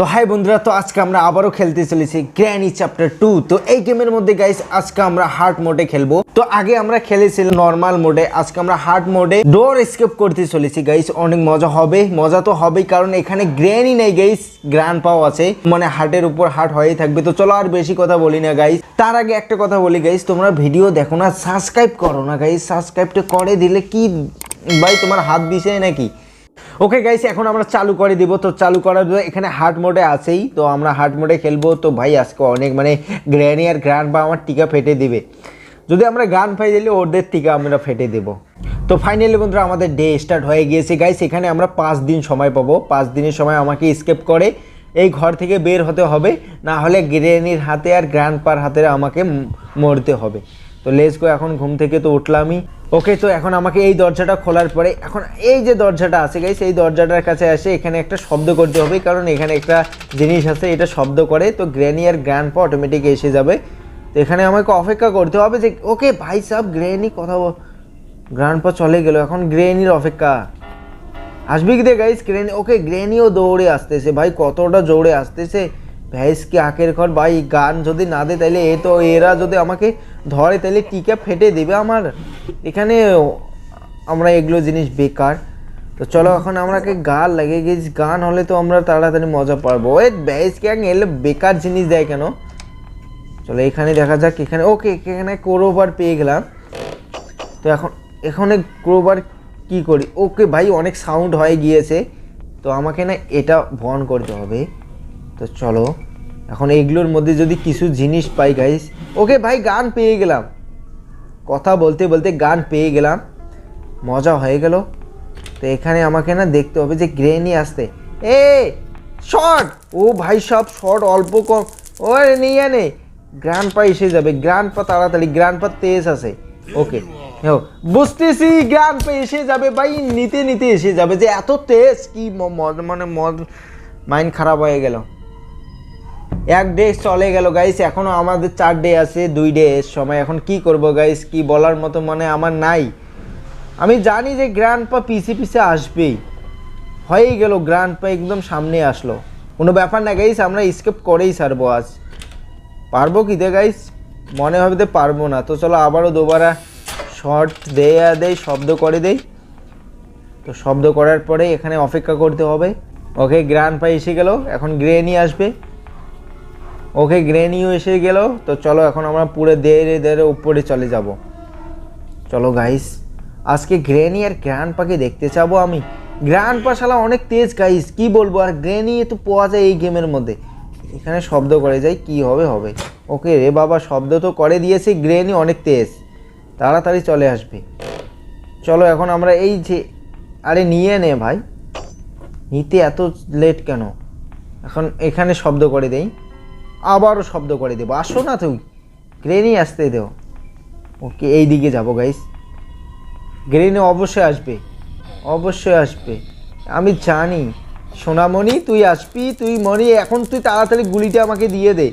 তো হাই বন্ধুরা, তো আজকে আমরা আবারও খেলতে চলেছি গ্র্যানি চ্যাপ্টার টু তো এই গেমের মধ্যে গাইস আজকে আমরা হার্ড মোডে খেলব। তো আগে আমরা খেলেছিলাম নর্মাল মোডে আজকে আমরা হার্ড মোডে ডোর স্কেপ করতে চলেছি গাইস অনেক মজা হবে, মজা তো হবেই, কারণ এখানে গ্র্যানি নেই গাইস গ্র্যান্ড পাও আছে মানে হার্টের উপর হার্ট হয়েই থাকবে। তো চলো আর বেশি কথা বলি না গাইস তার আগে একটা কথা বলি গাইস তোমরা ভিডিও দেখো না সাবস্ক্রাইব করো না গাইস সাবস্ক্রাইবটা করে দিলে কি, ভাই, তোমার হাত বিষয় নাকি? ওকে গাইস এখন আমরা চালু করে দিব। তো চালু করার জন্য এখানে হার্ট মোডে আছেই। তো আমরা হার্ট মোডে খেলব। তো ভাই, আজকে অনেক মানে গ্র্যানি আর গ্রান্ড বা আমার টিকা ফেটে দিবে। যদি আমরা গান পাই দিলে ওদের টিকা আমরা ফেটে দেব। তো ফাইনালি বন্ধুরা, আমাদের ডে স্টার্ট হয়ে গিয়েছে। গাইস এখানে আমরা পাঁচ দিন সময় পাবো। পাঁচ দিনের সময় আমাকে স্কেপ করে এই ঘর থেকে বের হতে হবে। না হলে গ্রেনির হাতে আর গ্র্যান্ড পার হাতে আমাকে মরতে হবে। তো গো এখন ঘুম থেকে তো উঠলামই। ওকে তো এখন আমাকে এই দরজাটা খোলার পরে, এখন এই যে দরজাটা আছে গাইস এই দরজাটার কাছে আসে এখানে একটা শব্দ করতে হবে, কারণ এখানে একটা জিনিস আছে, এটা শব্দ করে, তো গ্র্যানি আর গ্র্যান্ড পা অটোমেটিক এসে যাবে। তো এখানে আমাকে অপেক্ষা করতে হবে যে ওকে ভাই সাহেব গ্র্যানি কথা গ্র্যান্ড পা চলে গেল, এখন গ্র্যানির অপেক্ষা। আসবি কি দে গাইস গ্রেনি ওকে গ্রেনিও দৌড়ে আসতেছে, ভাই, কতটা জোরে আসতেছে। ভ্যাইস কি আখের ঘর? ভাই, গান যদি না দেয় তাহলে এ তো এরা যদি আমাকে ধরে তাহলে টিকা ফেটে দেবে আমার। এখানে আমরা এগুলো জিনিস বেকার। তো চলো এখন আমরাকে গান লাগে গেছি। গান হলে তো আমরা তাড়াতাড়ি মজা পারব। ওই ভ্যাইস কি এলে বেকার জিনিস দেয় কেন? চলো এখানে দেখা যাক, এখানে ওকে, এখানে ক্রোবার পেয়ে গেলাম। তো এখন এখানে ক্রোবার কি করি? ওকে ভাই, অনেক সাউন্ড হয়ে গিয়েছে। তো আমাকে না এটা বন করতে হবে। তো চলো, এখন এইগুলোর মধ্যে যদি কিছু জিনিস পাই গাইস ওকে ভাই, গান পেয়ে গেলাম। কথা বলতে বলতে গান পেয়ে গেলাম। মজা হয়ে গেল। তো এখানে আমাকে না দেখতে হবে যে গ্রেনি আসতে এ শর্ট ও ভাই, সব শর্ট অল্প কম। ও নিয়ে নে গ্র্যান্ড পা এসে যাবে। গ্র্যান্ড পা তাড়াতাড়ি গ্র্যান্ড পা তেজ আছে। ওকে হো বুঝতেছি গ্র্যান্ড পা এসে যাবে। ভাই, নিতে নিতে এসে যাবে। যে এত তেজ, কি মানে মাইন্ড খারাপ হয়ে গেল। এক ডে চলে গেল গাইস এখনও আমাদের চার ডে আছে, দুই ডে সময়। এখন কি করব গাইস কি বলার মতো মানে আমার নাই। আমি জানি যে গ্র্যান্ড পা পিছে পিছে আসবেই। হয়েই গেল গ্র্যান্ড পা একদম সামনে আসলো। কোনো ব্যাপার না গাইস আমরা স্কেপ করেই সারবো আজ। পারব কি দে গাইস মনে হবে তো পারব না। তো চলো আবারও দুবারা শর্ট দেয়া দেই, শব্দ করে দেই। তো শব্দ করার পরে এখানে অপেক্ষা করতে হবে। ওকে গ্র্যান্ড পা এসে গেল, এখন গ্রেনি আসবে। ওকে গ্রেনিও এসে গেল। তো চলো এখন আমরা পুরো দেড়ে দেড়ে উপরে চলে যাব। চলো গাইস আজকে গ্রেনি আর গ্র্যান্ড পাকে দেখতে চাবো আমি। গ্র্যান্ড পা শালা অনেক তেজ গাইস কি বলব? আর গ্রেনি তো পাওয়া যায় এই গেমের মধ্যে। এখানে শব্দ করে যাই কি হবে হবে। ওকে রে বাবা, শব্দ তো করে দিয়েছে, গ্রেনি অনেক তেজ। তাড়াতাড়ি চলে আসবে। চলো এখন আমরা এই যে, আরে নিয়ে নে ভাই। নিতে এত লেট কেন? এখন এখানে শব্দ করে দেই। আবারও শব্দ করে দেবো। আসো না তুই গ্রেনি আসতে দেও। ওকে এই দিকে যাব গাইস গ্রেনি অবশ্যই আসবে। অবশ্যই আসবে। আমি জানি। সোনামণি, তুই আসবি, তুই মনি এখন তুই তাড়াতাড়ি গুলিটা আমাকে দিয়ে দে।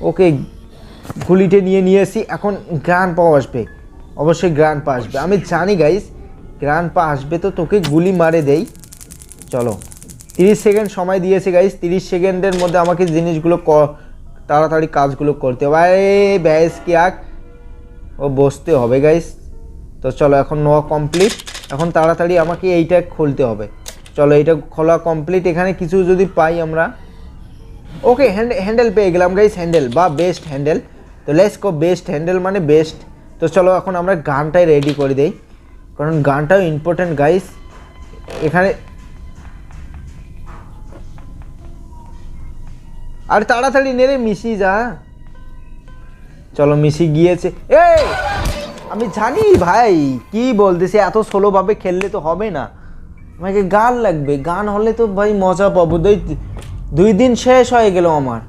ওকে, গুলিটা নিয়ে নিয়ে এসি এখন গ্রান পাও আসবে। অবশ্যই গ্রান পা আসবে। আমি জানি গাইস গ্রান পা আসবে তো তোকে গুলি মারে দেই। চলো। তিরিশ সেকেন্ড সময় দিয়েছে গাইস তিরিশ সেকেন্ডের মধ্যে আমাকে জিনিসগুলো তাড়াতাড়ি কাজগুলো করতে হবে। আরে, ব্যাস কি আক ও বসতে হবে গাইস তো চলো, এখন নোয়া কমপ্লিট এখন তাড়াতাড়ি আমাকে এইটা খুলতে হবে। চলো, এইটা খোলা কমপ্লিট এখানে কিছু যদি পাই আমরা। ওকে হ্যান্ডেল পেয়ে গেলাম গাইস হ্যান্ডেল বা বেস্ট হ্যান্ডেল তো লেস কো বেস্ট হ্যান্ডেল মানে বেস্ট তো চলো, এখন আমরা গানটাই রেডি করে দেই। কারণ গানটাও ইম্পর্টেন্ট গাইস এখানে আর তাড়াতাড়ি নেড়ে মিশি যা। চলো মিশি গিয়েছে। এই, আমি জানি ভাই, কি বলতেছে, এত স্লোভাবে খেললে তো হবে না। আমাকে গান লাগবে, গান হলে তো ভাই মজা পাবো। দুই দুই দিন শেষ হয়ে গেল আমার।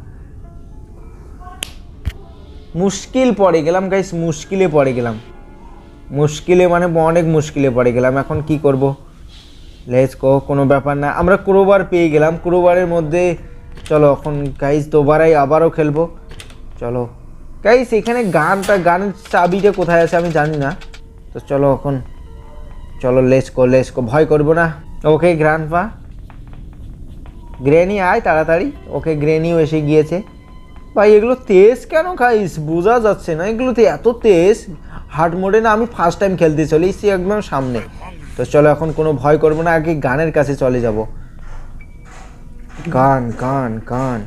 মুশকিল পড়ে গেলাম গাইস মুশকিলে পড়ে গেলাম। মুশকিলে মানে অনেক মুশকিলে পড়ে গেলাম, এখন কি করব? লেস কো কোনো ব্যাপার না। আমরা ক্রোবার পেয়ে গেলাম ক্রোবারের মধ্যে চলো এখন গাইস দোবারাই আবারও খেলব। চলো। গাইস এখানে গানটা গানের চাবিটা কোথায় আছে আমি জানি না। তো চলো এখন, চলো লেস কো লেস কো ভয় করব না। ওকে গ্রান্ড পা গ্রেনি আয় তাড়াতাড়ি। ওকে গ্রেনিও এসে গিয়েছে। ভাই, এগুলো তেজ কেন খাইস বোঝা যাচ্ছে না। এগুলোতে এত তেজ। হার্ড মোডে না আমি ফার্স্ট টাইম খেলতে চলে এসেছি একদম সামনে। তো চলো এখন কোনো ভয় করব না। আগে গানের কাছে চলে যাব। গান গান গান।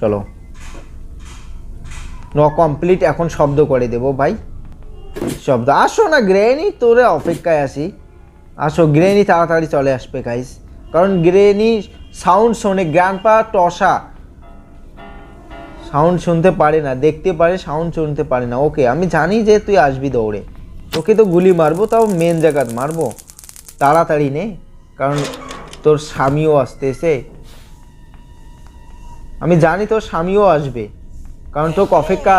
চলো। ন কমপ্লিট এখন শব্দ করে দেবো, ভাই। শব্দ। আসো না গ্রেনি তোরে অপেক্ষায় আসি আসো গ্রেনি তাড়াতাড়ি চলে আসবে গাইস কারণ গ্রেনি সাউন্ড শোনে গ্র্যান্ডপা টসা। সাউন্ড শুনতে পারে না, দেখতে পারে সাউন্ড শুনতে পারে না। ওকে আমি জানি যে তুই আসবি দৌড়ে। তোকে তো গুলি মারবো, তাও মেন জায়গাত মারবো। তাড়াতাড়ি নে। কারণ তোর স্বামীও আসতেছে। আমি জানি তোর স্বামীও আসবে। কারণ তোকে অপেক্ষা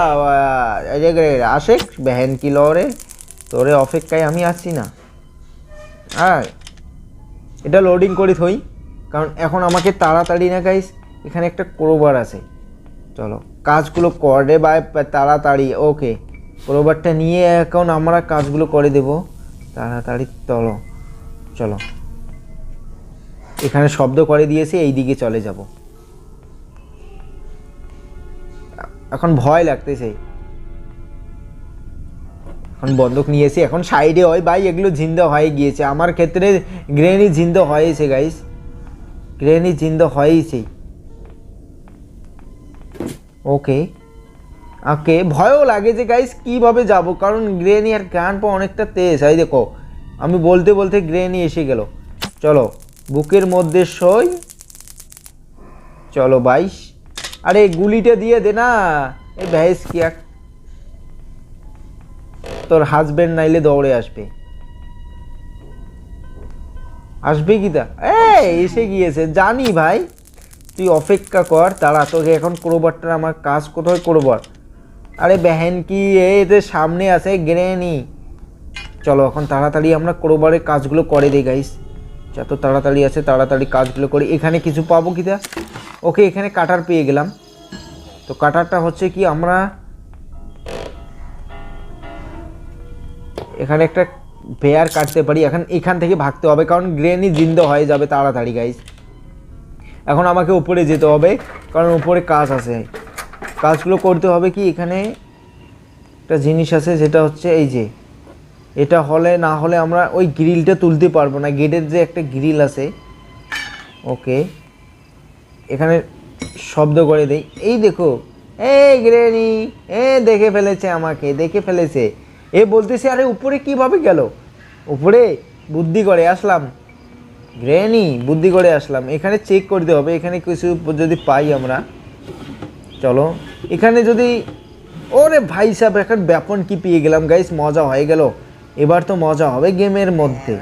আসে বেহেন কি লরে তোরে অপেক্ষায় আমি আসছি না। আর এটা লোডিং করি থই, কারণ এখন আমাকে তাড়াতাড়ি না গাইস এখানে একটা ক্রোবার আছে। চলো, কাজগুলো করে বা তাড়াতাড়ি ওকে ক্রোবারটা নিয়ে এখন আমরা কাজগুলো করে দেব। তাড়াতাড়ি, চলো চলো। এখানে শব্দ করে দিয়েছি, এই দিকে চলে যাব। এখন ভয় লাগতেছে। এখন বন্দুক নিয়েছি এখন সাইডে হয়। ভাই, এগুলো জিন্দা হয়ে গিয়েছে। আমার ক্ষেত্রে গ্রেনি জিন্দা হয়েছে গাইস গ্রেনি জিন্দা হয়েছে। ওকে। ওকে, ভয়ও লাগে যে গাইস কীভাবে যাব? কারণ গ্রেনি আর গান পা অনেকটা তেজ। হয় দেখো, আমি বলতে বলতে গ্রেনি এসে গেল। চলো। বুকের মধ্যে সই চলো বাইশ। আরে গুলিটা দিয়ে দে না। এই ভ্যাস এক তোর হাজবেন্ড নাইলে দৌড়ে আসবে। আসবে কি তা? এসে গিয়েছে। জানি ভাই, তুই অপেক্ষা কর তারা তোকে এখন ক্রোবারটা আমার কাজ কোথায় ক্রোবার আরে বেহেন কি এদের সামনে আছে, গ্রেনি। চলো, এখন তাড়াতাড়ি আমরা ক্রোবারের কাজগুলো করে দিই গাইস যত তাড়াতাড়ি আছে, তাড়াতাড়ি কাজগুলো করি। এখানে কিছু পাবো কি তা ওকে, এখানে কাটার পেয়ে গেলাম। তো কাটারটা হচ্ছে কি, আমরা এখানে একটা বেয়ার কাটতে পারি। এখন এখান থেকে ভাগতে হবে, কারণ গ্রেনি জিন্দ হয়ে যাবে তাড়াতাড়ি গাইস এখন আমাকে উপরে যেতে হবে, কারণ উপরে কাজ আছে। কাজগুলো করতে হবে কি, এখানে একটা জিনিস আছে যেটা হচ্ছে এই যে এটা হলে না হলে আমরা ওই গ্রিলটা তুলতে পারব না। গেটের যে একটা গ্রিল আছে। ওকে এখানে শব্দ করে দেই। এই দেখো। এ গ্রেনি এ দেখে ফেলেছে আমাকে, দেখে ফেলেছে। এ বলতেছে, আরে, উপরে কীভাবে গেল? উপরে বুদ্ধি করে আসলাম। গ্রেনি বুদ্ধি করে আসলাম। এখানে চেক করতে হবে। এখানে কিছু যদি পাই আমরা। চলো। এখানে যদি ওরে ভাই সাহেব, এখন ব্যাপন কি পেয়ে গেলাম গাইস মজা হয়ে গেল। এবার তো মজা হবে গেমের মধ্যে।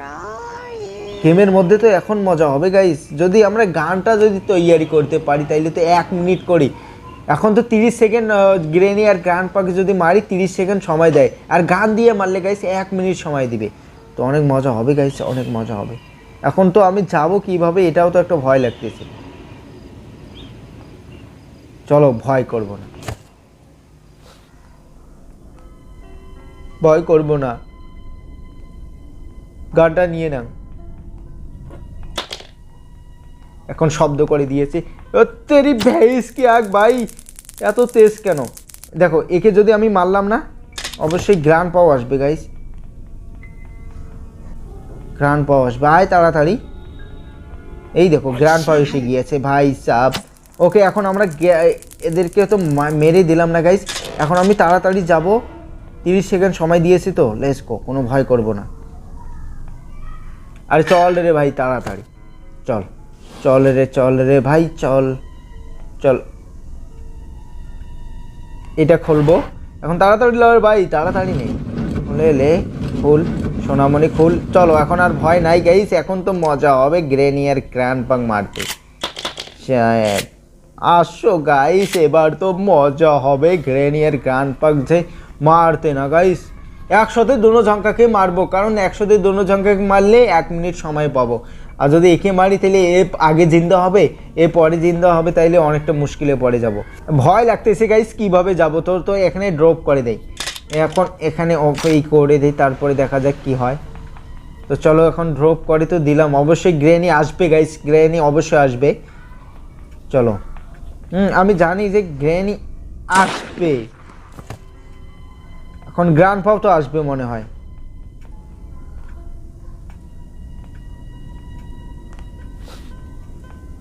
গেমের মধ্যে তো এখন মজা হবে গাইস যদি আমরা গানটা যদি তৈয়ারি করতে পারি, তাইলে তো এক মিনিট করি। এখন তো তিরিশ সেকেন্ড গ্রেনি আর গান পাকে যদি মারি, তিরিশ সেকেন্ড সময় দেয়। আর গান দিয়ে মারলে গাইস এক মিনিট সময় দিবে। তো অনেক মজা হবে গাইস অনেক মজা হবে। এখন তো আমি যাব কীভাবে, এটাও তো একটা ভয় লাগতেছে। চলো, ভয় করব না। ভয় করব না। গানটা নিয়ে নাও। এখন শব্দ করে দিয়েছে তেরি ভেইস কি আগ ভাই, এত তেজ কেন? দেখো, একে যদি আমি মারলাম না, অবশ্যই গ্রান পাও আসবে গাইস গ্রান পাও আসবে। আয় তাড়াতাড়ি। এই দেখো গ্রান পাও এসে গিয়েছে, ভাই সাব। ওকে, এখন আমরা এদেরকে তো মেরে দিলাম না গাইস এখন আমি তাড়াতাড়ি যাব। তিরিশ সেকেন্ড সময় দিয়েছি তো লেস গো কোনো ভয় করব না। আরে চল রে ভাই, তাড়াতাড়ি। চল চল রে চল রে ভাই, চল চল। এটা খুলবো। এখন তাড়াতাড়ি ল রে ভাই, তাড়াতাড়ি নেই খুলে লে, খুল, সোনামণি খুল। চলো, এখন আর ভয় নাই গাইস এখন তো মজা হবে গ্রেনিয়ার ক্রান পাং মারতে আসো গাইস এবার তো মজা হবে গ্রেনিয়ার গ্রান পাক যে মারতে না গাইস একসাথে দুনো ঝঙ্কাকে মারবো, কারণ একসাথে দুনো ঝঙ্কাকে মারলে এক মিনিট সময় পাবো। আর যদি একে মারি, তাহলে এ আগে জিন্দা হবে, এ পরে জিন্দা হবে, তাইলে অনেকটা মুশকিলে পড়ে যাব। ভয় লাগতেছে গাইস কীভাবে যাব? তো তো এখানে ড্রপ করে দেয় এখন এখানে এই করে দেই, তারপরে দেখা যাক কি হয়। তো চলো এখন ড্রপ করে, তো দিলাম। অবশ্যই গ্রেনি আসবে গাইস গ্রেনি অবশ্যই আসবে। চলো। হুম, আমি জানি যে গ্রেনি আসবে। এখন গ্র্যান্ড পাও তো আসবে মনে হয়।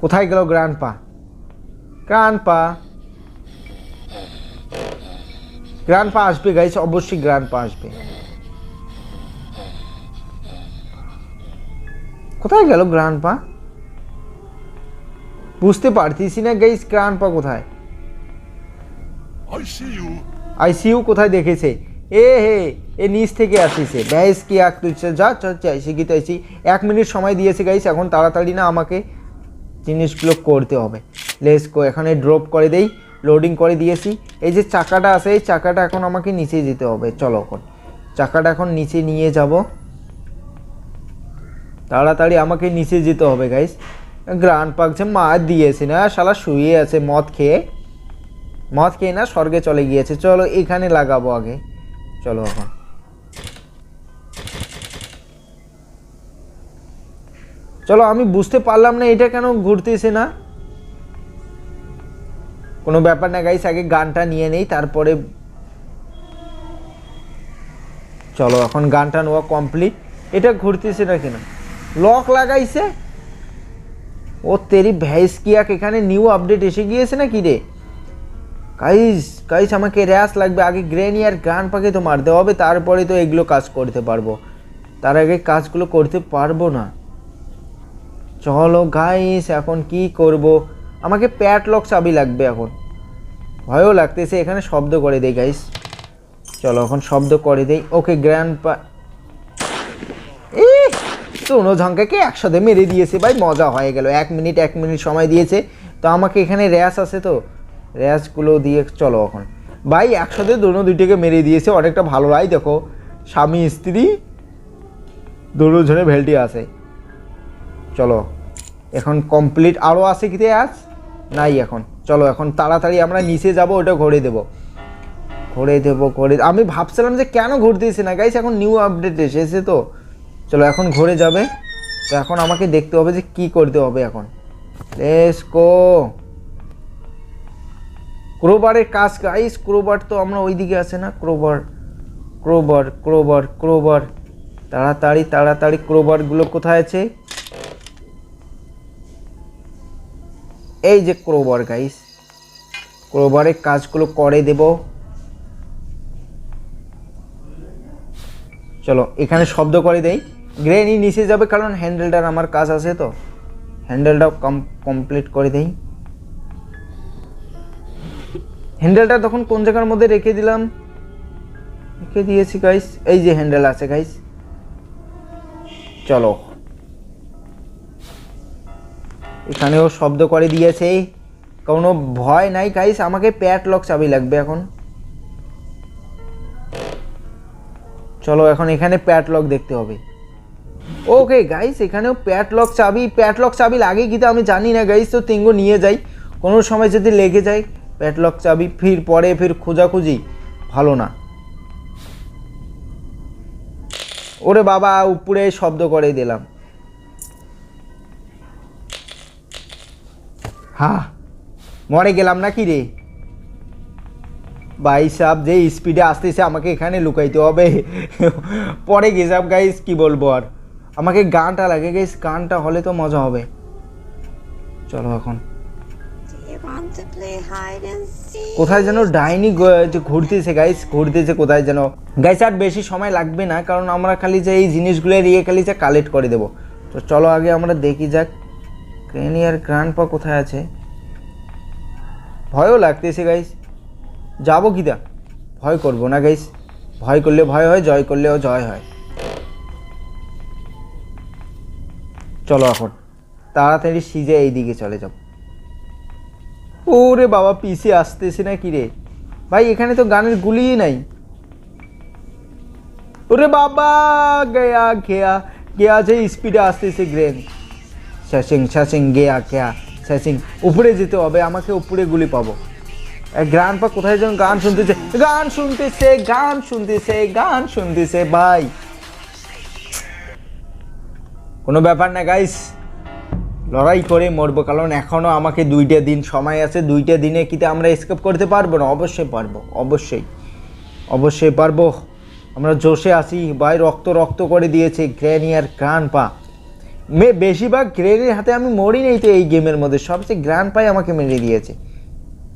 কোথায় গেল গ্র্যান্ড পা গ্র্যান্ড পা গ্র্যান্ড পা আসবে গাইস অবশ্যই গ্র্যান্ড পা আসবে। কোথায় গেল গ্র্যান্ড পা বুঝতে পারতেছি না গাইস গ্র্যান্ড পা কোথায়. আইসিইউ কোথায় দেখেছে? এ হে, এ নিচ থেকে আসিছে। ব্যাস কি এক তুই যা চাইছি কি চাইছি এক মিনিট সময় দিয়েছে গাইস এখন তাড়াতাড়ি না আমাকে জিনিসগুলো করতে হবে। লেস এখানে ড্রপ করে দেই লোডিং করে দিয়েছি। এই যে চাকাটা আছে, এই চাকাটা এখন আমাকে নিচে যেতে হবে। চলো এখন, চাকাটা এখন নিচে নিয়ে যাব। তাড়াতাড়ি আমাকে নিচে যেতে হবে গাইস গ্রান্ড পাকছে মার দিয়েছে না, শালা শুয়ে আছে, মদ খেয়ে। মদ খেয়ে না স্বর্গে চলে গিয়েছে। চলো এখানে লাগাবো আগে। চলো এখন। চলো, আমি বুঝতে পারলাম না এটা কেন ঘুরতেছে না। কোনো ব্যাপার না গাইস আগে গানটা নিয়ে নেই, তারপরে চলো, এখন গানটা নেওয়া কমপ্লিট এটা ঘুরতেছে না কেন? লক লাগাইছে? ও, তেরি ভ্যাইস কিয়াক এখানে নিউ আপডেট এসে গিয়েছে না কি রে? গাইস গাইস, আমাকে র্যাশ লাগবে। আগে গ্রেনি আর গান পাখি তো মারতে হবে, তারপরে তো এগুলো কাজ করতে পারব। তার আগে কাজগুলো করতে পারব না। চলো গাইস, এখন কি করব? আমাকে প্যাট লক চাবি লাগবে এখন। ভয়ও লাগতেছে, এখানে শব্দ করে দেই, গাইস। চলো এখন শব্দ করে দেই। ওকে গ্র্যান্ড পা সোনো ঝঙ্কাকে একসাথে মেরে দিয়েছে, ভাই, মজা হয়ে গেল। এক মিনিট এক মিনিট সময় দিয়েছে। তো আমাকে এখানে র্যাশ আছে তো? র্যাশগুলো দিয়ে চলো এখন। ভাই, একসাথে দুটো দুইটাকে মেরে দিয়েছে, অনেকটা ভালো। ভাই, দেখো, স্বামী, স্ত্রী দুটো জনে ভেলটি আছে। চলো, এখন কমপ্লিট আরও আছে কি আজ? নাই এখন। চলো, এখন তাড়াতাড়ি আমরা নিচে যাব, ওটা ঘুরে দেবো। ঘুরে দেবো, ঘরে আমি ভাবছিলাম যে কেন ঘুরতেছি না? গাইস এখন নিউ আপডেট এসেছে তো। চলো, এখন ঘুরে যাবে। তো এখন আমাকে দেখতে হবে যে কি করতে হবে এখন। লেস কো ক্রোবারের কাজ গাইস ক্রোবার তো আমরা ওই দিকে আছে না? Crowbar crowbar crowbar crowbar. তাড়াতাড়ি তাড়াতাড়ি, ক্রোবারগুলো কোথায় আছে? এই যে ক্রোবার গাইস ক্রোবারের কাজগুলো করে দেব। চলো, এখানে শব্দ করে দেই। গ্রেনি নিচে যাবে, কারণ হ্যান্ডেলটার আমার কাজ আছে তো। হ্যান্ডেলটাও কম কমপ্লিট করে দেই। হ্যান্ডেলটা তখন কোন জায়গার মধ্যে রেখে দিলাম? রেখে দিয়েছি গাইস এই যে হ্যান্ডেল আছে গাইস চলো। এখানেও শব্দ করে দিয়েছে। কোনো ভয় নাই গাইস আমাকে প্যাট লক চাবি লাগবে এখন। চলো, এখন এখানে প্যাট লক দেখতে হবে। ওকে গাইস এখানেও প্যাট লক চাবি। প্যাট লক চাবি লাগে কিন্তু আমি জানি না গাইস তো তিঙ্গো নিয়ে যাই। কোনো সময় যদি লেগে যায় প্যাট লক চাবি, ফির পরে ফির খোঁজাখুঁজি, ভালো না। ওরে বাবা, উপরে শব্দ করে দিলাম। হ্যাঁ মরে গেলাম না কি রে? ভাই সাহ যে স্পিডে আসতেছে, আমাকে এখানে লুকাইতে হবে। পরে গেছাম গাইস কি বলব আর? আমাকে গানটা লাগে গাইস গানটা হলে তো মজা হবে। চলো এখন। কোথায় যেন ডাইনি ঘুরতেছে গাইস ঘুরতেছে কোথায় যেন। গাইস আর বেশি সময় লাগবে না, কারণ আমরা খালি যে এই জিনিসগুলো ইয়ে খালি যে কালেক্ট করে দেবো। তো চলো আগে আমরা দেখি যাক ক্রেনি আর গ্রান্ড কোথায় আছে। ভয়ও লাগতেছে গাইস যাব কিদা ভয় করব না গাইস ভয় করলে ভয় হয়, জয় করলেও জয় হয়। চলো এখন। তাড়াতাড়ি সিজে এই দিকে চলে যাব। ওরে বাবা, পিসি আসতেছে না কি রে? ভাই, এখানে তো গানের গুলিই নাই। ওরে বাবা, গেয়া গেয়া গেয়া যে স্পিডে আসতেছে গ্রেন শাসিং শাসিং গেয়া গেয়া শাসিং উপরে যেতে হবে, আমাকে উপরে গুলি পাবো। গ্রান পা কোথায় যেন গান শুনতেছে। গান শুনতেছে গান শুনতেছে গান শুনতেছে, ভাই। কোনো ব্যাপার না গাইস লড়াই করে মরবো, কারণ এখনও আমাকে দুইটা দিন সময় আছে, দুইটা দিনে কিতে আমরা স্কেপ করতে পারব না? অবশ্যই পারব, অবশ্যই। অবশ্যই পারব। আমরা জোশে আছি, ভাই রক্ত রক্ত করে দিয়েছে, গ্র্যানি আর গ্রান পা মে, বেশিরভাগ গ্রেনির হাতে আমি মরি নেই তো এই গেমের মধ্যে, সবচেয়ে গ্রান পাই আমাকে মেরে দিয়েছে।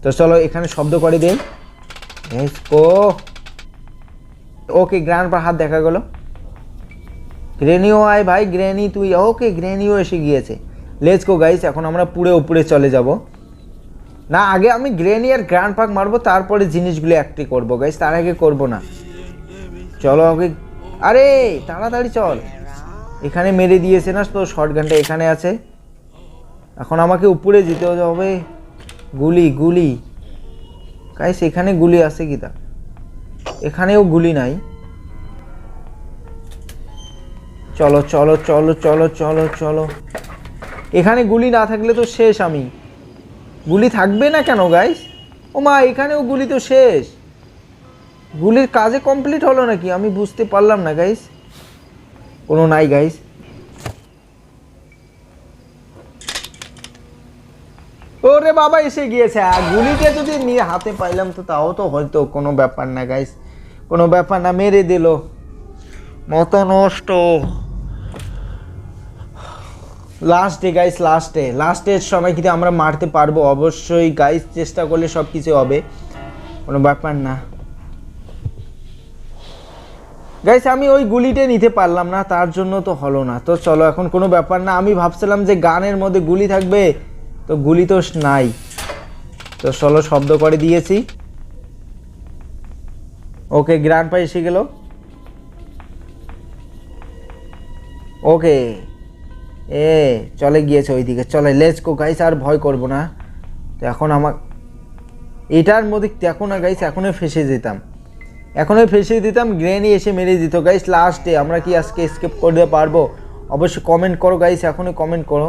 তো চলো, এখানে শব্দ করে দেই। ও ওকে গ্রান পা হাত দেখা গেল। গ্রেনিও আয় ভাই গ্রেনি তুই, ওকে গ্রেনিও এসে গিয়েছে। লেটস গো গাইস এখন আমরা পুরো উপরে চলে যাব। না, আগে আমি গ্রেনি আর গ্র্যান্ড পাক মারবো, তারপরে জিনিসগুলো অ্যাক্টি করব গাইস তার আগে করব না। চলো আগে। আরে, তাড়াতাড়ি চল। এখানে মেরে দিয়েছে না তো শর্টগানটা এখানে আছে। এখন আমাকে উপরে যেতে হবে। গুলি গুলি। গাইস এখানে গুলি আছে কি তা? এখানেও গুলি নাই। চলো চলো চলো চলো চলো চলো। এখানে গুলি না থাকলে তো শেষ আমি। গুলি থাকবে না কেন গাইস ও মা, এখানেও গুলি তো শেষ। গুলির কাজে কমপ্লিট হলো নাকি? আমি বুঝতে পারলাম না গাইস কোনো নাই গাইস ওরে বাবা, এসে গিয়েছে। আর গুলিতে যদি নিয়ে হাতে পাইলাম তো তাও তো হয়তো কোনো ব্যাপার না গাইস কোনো ব্যাপার না, মেরে দিল। মতো নষ্ট। Last day guys last day last ডের সময় কিন্তু আমরা মারতে পারব। অবশ্যই গাইস চেষ্টা করলে সব কিছু হবে। কোনো ব্যাপার না। গাইস আমি ওই গুলিটা নিতে পারলাম না, তার জন্য তো হলো না। তো চলো, এখন কোনো ব্যাপার না। আমি ভাবছিলাম যে গানের মধ্যে গুলি থাকবে, তো গুলি তো নাই। তো চলো, শব্দ করে দিয়েছি। ওকে গ্রান্ড পাই এসে গেল। ওকে এ, চলে গিয়েছে ওইদিকে। চলে লেটস গো গাইস আর ভয় করব না। তো এখন আমার এটার মধ্যে দেখো না গাইস এখনই ফেসে যেতাম। এখনই ফেসে দিতাম গ্রেনি এসে মেরে দিত। গাইস লাস্টে আমরা কি আজকে স্কেপ করতে পারব? অবশ্যই কমেন্ট করো গাইস এখনই কমেন্ট করো।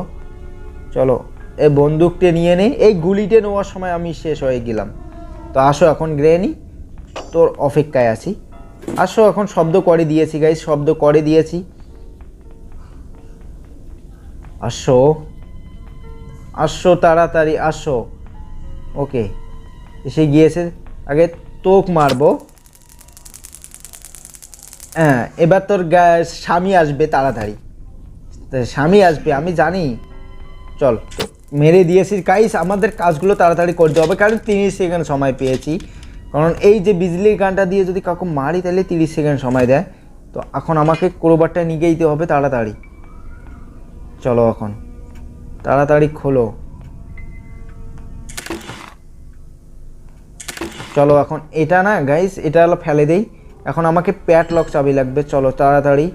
চলো, এই বন্দুকটা নিয়ে নেই। এই গুলিটা নেওয়ার সময় আমি শেষ হয়ে গেলাম। তো আসো এখন গ্রেনি তোর অপেক্ষায় আছি। আসো এখন, শব্দ করে দিয়েছি গাইস শব্দ করে দিয়েছি। আসো। আসো, তাড়াতাড়ি আসো। ওকে, এসে গিয়েছে। আগে তোক মারবো। হ্যাঁ এবার তোর স্বামী আসবে তাড়াতাড়ি। স্বামী আসবে, আমি জানি। চল, মেরে দিয়েছি কাইস আমাদের কাজগুলো তাড়াতাড়ি করতে হবে, কারণ তিরিশ সেকেন্ড সময় পেয়েছি। কারণ এই যে বিজলির গানটা দিয়ে যদি কাউকে মারি, তাহলে তিরিশ সেকেন্ড সময় দেয়। তো এখন আমাকে ক্রোবারটা নিয়ে যেতে হবে তাড়াতাড়ি। চলো এখন। তাড়াতাড়ি খোলো। চলো এখন। এটা না গাইস এটা ফেলে দেই। এখন আমাকে প্যাট লক চাবি লাগবে, চলো তাড়াতাড়ি।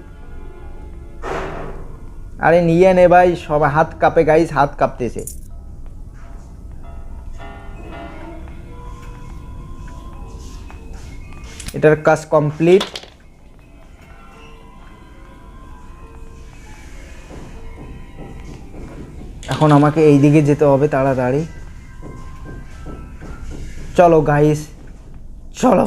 আরে নিয়ে নে ভাই, সব হাত কাঁপে গাইস হাত কাঁপতেছে। এটার কাজ কমপ্লিট। এখন আমাকে এই দিকে যেতে হবে তাড়াতাড়ি। চলো গাইস চলো।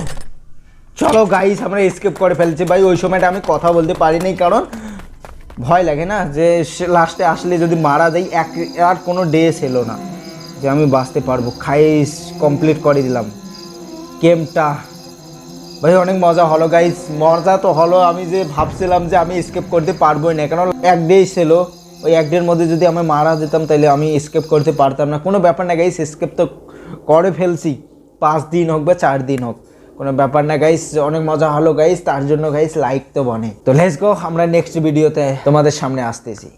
চলো গাইস আমরা এসকেপ করে ফেলছি। ভাই, ওই সময়টা আমি কথা বলতে পারিনি, কারণ ভয় লাগে না যে লাস্টে আসলে যদি মারা যাই, এক আর কোনো ডে ছিল না যে আমি বাঁচতে পারব। খাইস কমপ্লিট করে দিলাম। গেমটা ভাই, অনেক মজা হলো গাইস মজা তো হলো, আমি যে ভাবছিলাম যে আমি স্কেপ করতে পারবোই না কারণ এক ডেই ছিল ওই এক ডের মধ্যে যদি আমি মারা যেতাম তাহলে আমি স্কেপ করতে পারতাম না। কোনো ব্যাপার না গাইস স্কেপ তো করে ফেলছি। পাঁচ দিন হোক বা চার দিন হোক। কোনো ব্যাপার না গাইস অনেক মজা হলো গাইস তার জন্য গাইস লাইক তো বনে তো লেটস গো আমরা নেক্সট ভিডিওতে তোমাদের সামনে আসতেছি।